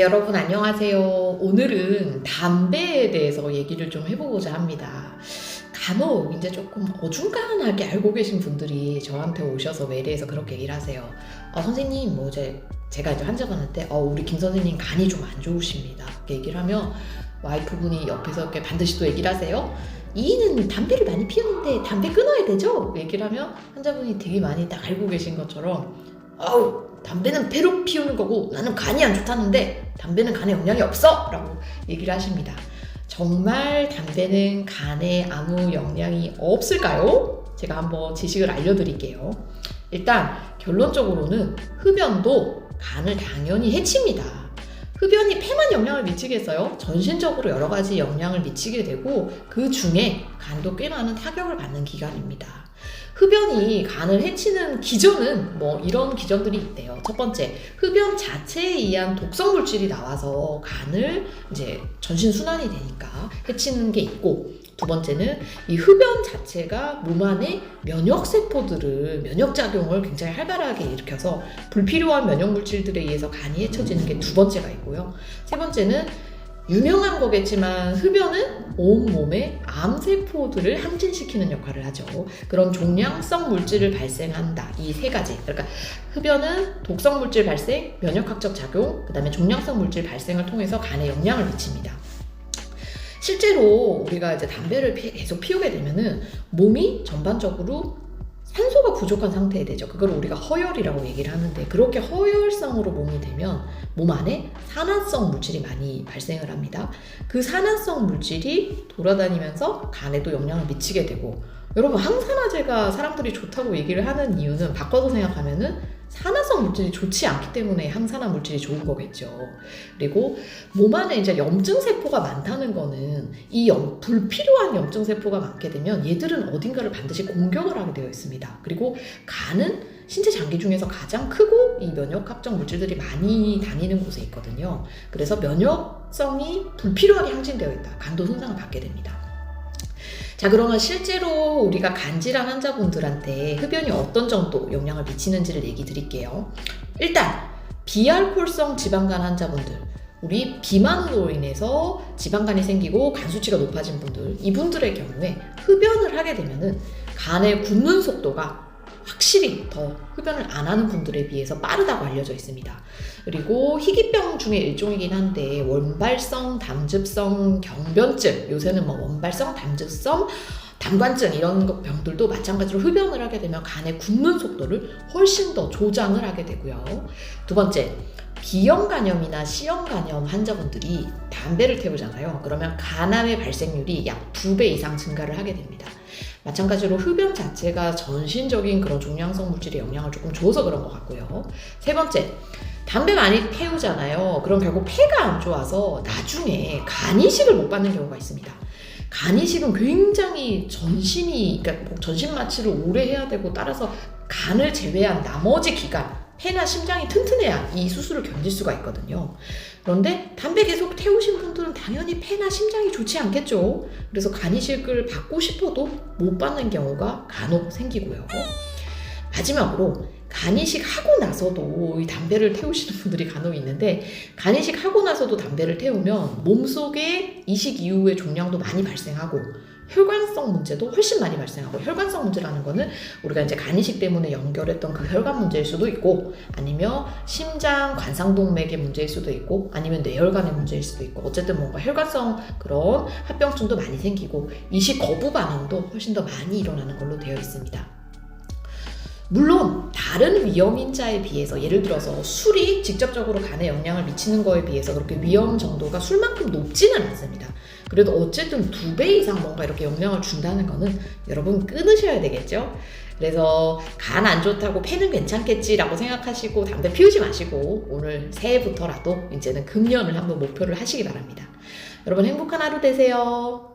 네, 여러분 안녕하세요. 오늘은 담배에 대해서 얘기를 좀 해보고자 합니다. 간혹 이제 조금 어중간하게 알고 계신 분들이 저한테 오셔서 외래에서 그렇게 얘기를 하세요. 어, 선생님, 뭐 이제 제가 이제 환자분한테 어, 우리 김 선생님 간이 좀 안 좋으십니다. 이렇게 얘기를 하면 와이프분이 옆에서 이렇게 반드시 또 얘기를 하세요. 이는 담배를 많이 피우는데 담배 끊어야 되죠? 얘기를 하면 환자분이 되게 많이 딱 알고 계신 것처럼 아우 담배는 폐로 피우는 거고 나는 간이 안 좋다는데 담배는 간에 영향이 없어 라고 얘기를 하십니다. 정말 담배는 간에 아무 영향이 없을까요? 제가 한번 지식을 알려드릴게요. 일단 결론적으로는 흡연도 간을 당연히 해칩니다. 흡연이 폐만 영향을 미치겠어요? 전신적으로 여러 가지 영향을 미치게 되고 그 중에 간도 꽤 많은 타격을 받는 기간입니다. 흡연이 간을 해치는 기전은 뭐 이런 기전들이 있대요. 첫 번째, 흡연 자체에 의한 독성 물질이 나와서 간을 이제 전신 순환이 되니까 해치는 게 있고 두 번째는 이 흡연 자체가 몸 안에 면역 세포들을 면역 작용을 굉장히 활발하게 일으켜서 불필요한 면역 물질들에 의해서 간이 해쳐지는 게 두 번째가 있고요. 세 번째는 유명한 거겠지만 흡연은 온몸의 암세포들을 항진시키는 역할을 하죠. 그런 종양성 물질을 발생한다. 이 세 가지. 그러니까 흡연은 독성 물질 발생, 면역학적 작용, 그 다음에 종양성 물질 발생을 통해서 간에 영향을 미칩니다. 실제로 우리가 이제 담배를 피- 계속 피우게 되면은 몸이 전반적으로 산소가 부족한 상태에 되죠. 그걸 우리가 허열이라고 얘기를 하는데 그렇게 허열성으로 몸이 되면 몸 안에 산화성 물질이 많이 발생을 합니다. 그 산화성 물질이 돌아다니면서 간에도 영향을 미치게 되고 여러분 항산화제가 사람들이 좋다고 얘기를 하는 이유는 바꿔서 생각하면은 산화성 물질이 좋지 않기 때문에 항산화 물질이 좋은 거겠죠. 그리고 몸 안에 이제 염증 세포가 많다는 거는 이 염, 불필요한 염증 세포가 많게 되면 얘들은 어딘가를 반드시 공격을 하게 되어 있습니다. 그리고 간은 신체 장기 중에서 가장 크고 이 면역학적 물질들이 많이 다니는 곳에 있거든요. 그래서 면역성이 불필요하게 항진되어 있다. 간도 손상을 받게 됩니다. 자, 그러면 실제로 우리가 간질환 환자분들한테 흡연이 어떤 정도 영향을 미치는지를 얘기 드릴게요. 일단, 비알콜성 지방간 환자분들, 우리 비만으로 인해서 지방간이 생기고 간 수치가 높아진 분들, 이분들의 경우에 흡연을 하게 되면은 간의 굳는 속도가 확실히 더 흡연을 안 하는 분들에 비해서 빠르다고 알려져 있습니다. 그리고 희귀병 중에 일종이긴 한데 원발성 담즙성 경변증 요새는 뭐 원발성 담즙성 담관증 이런 거- 병들도 마찬가지로 흡연을 하게 되면 간의 굳는 속도를 훨씬 더 조장을 하게 되고요. 두 번째 비형 간염이나 C형 간염 환자분들이 담배를 태우잖아요. 그러면 간암의 발생률이 약 두 배 이상 증가를 하게 됩니다. 마찬가지로 흡연 자체가 전신적인 그런 종양성 물질에 영향을 조금 줘서 그런 것 같고요. 세 번째, 담배 많이 태우잖아요. 그럼 결국 폐가 안 좋아서 나중에 간 이식을 못 받는 경우가 있습니다. 간 이식은 굉장히 전신이, 그러니까 꼭 전신 마취를 오래 해야 되고 따라서 간을 제외한 나머지 기관, 폐나 심장이 튼튼해야 이 수술을 견딜 수가 있거든요. 그런데 담배 계속 태우신 분들은 당연히 폐나 심장이 좋지 않겠죠. 그래서 간이식을 받고 싶어도 못 받는 경우가 간혹 생기고요. 마지막으로 간이식 하고 나서도 이 담배를 태우시는 분들이 간혹 있는데 간이식 하고 나서도 담배를 태우면 몸속에 이식 이후에 종양도 많이 발생하고 혈관성 문제도 훨씬 많이 발생하고 혈관성 문제라는 거는 우리가 이제 간이식 때문에 연결했던 그 혈관 문제일 수도 있고 아니면 심장 관상동맥의 문제일 수도 있고 아니면 뇌혈관의 문제일 수도 있고 어쨌든 뭔가 혈관성 그런 합병증도 많이 생기고 이식 거부 반응도 훨씬 더 많이 일어나는 걸로 되어 있습니다. 물론 다른 위험인자에 비해서 예를 들어서 술이 직접적으로 간에 영향을 미치는 거에 비해서 그렇게 위험 정도가 술만큼 높지는 않습니다. 그래도 어쨌든 두 배 이상 뭔가 이렇게 영향을 준다는 거는 여러분 끊으셔야 되겠죠? 그래서 간 안 좋다고 폐는 괜찮겠지라고 생각하시고 담배 피우지 마시고 오늘 새해부터라도 이제는 금연을 한번 목표를 하시기 바랍니다. 여러분 행복한 하루 되세요.